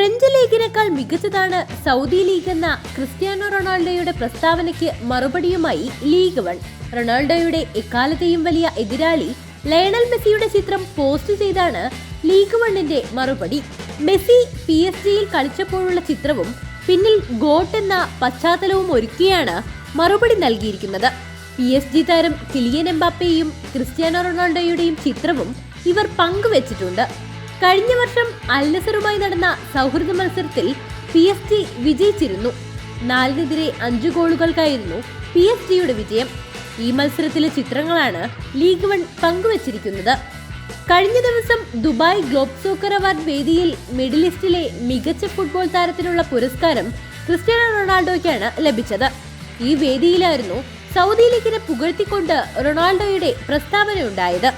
ലീഗിനേക്കാൾ മികച്ചതാണ് Saudi league എന്ന Cristiano റൊണാൾഡോയുടെ പ്രസ്താവനയ്ക്ക് മറുപടിയുമായി ലീഗ് വൺ. റൊണാൾഡോയുടെ എക്കാലത്തെയും വലിയ എതിരാളി ലയണൽ മെസ്സിയുടെ ചിത്രം പോസ്റ്റ് ചെയ്താണ് ലീഗ് വണ്ണിന്റെ മറുപടി. മെസ്സി പി എസ് ജിയിൽ കളിച്ചപ്പോഴുള്ള ചിത്രവും പിന്നിൽ ഗോട്ട് എന്ന പശ്ചാത്തലവും ഒരുക്കിയാണ് മറുപടി നൽകിയിരിക്കുന്നത്. പി എസ് ജി താരം കിലിയൻ എംബാപ്പയെയും ക്രിസ്ത്യാനോ റൊണാൾഡോയുടെയും ചിത്രവും ഇവർ പങ്കുവച്ചിട്ടുണ്ട്. കഴിഞ്ഞ വർഷം അൽനസറുമായി നടന്ന സൗഹൃദ മത്സരത്തിൽ പി എസ് ജി വിജയിച്ചിരുന്നു. നാലിനെതിരെ അഞ്ചു ഗോളുകൾക്കായിരുന്നു പി എസ് ജിയുടെ വിജയം. ഈ മത്സരത്തിലെ ചിത്രങ്ങളാണ് ലീഗ് വൺ പങ്കുവച്ചിരിക്കുന്നത്. കഴിഞ്ഞ ദിവസം ദുബായ് ഗ്ലോബ് സോക്കർ അവാർഡ് വേദിയിൽ മിഡിൽ ഈസ്റ്റിലെ മികച്ച ഫുട്ബോൾ താരത്തിനുള്ള പുരസ്കാരം ക്രിസ്റ്റ്യാനോ റൊണാൾഡോയ്ക്കാണ് ലഭിച്ചത്. ഈ വേദിയിലായിരുന്നു സൗദി ലീഗിനെ പുകഴ്ത്തിക്കൊണ്ട് റൊണാൾഡോയുടെ പ്രസ്താവനയുണ്ടായത്.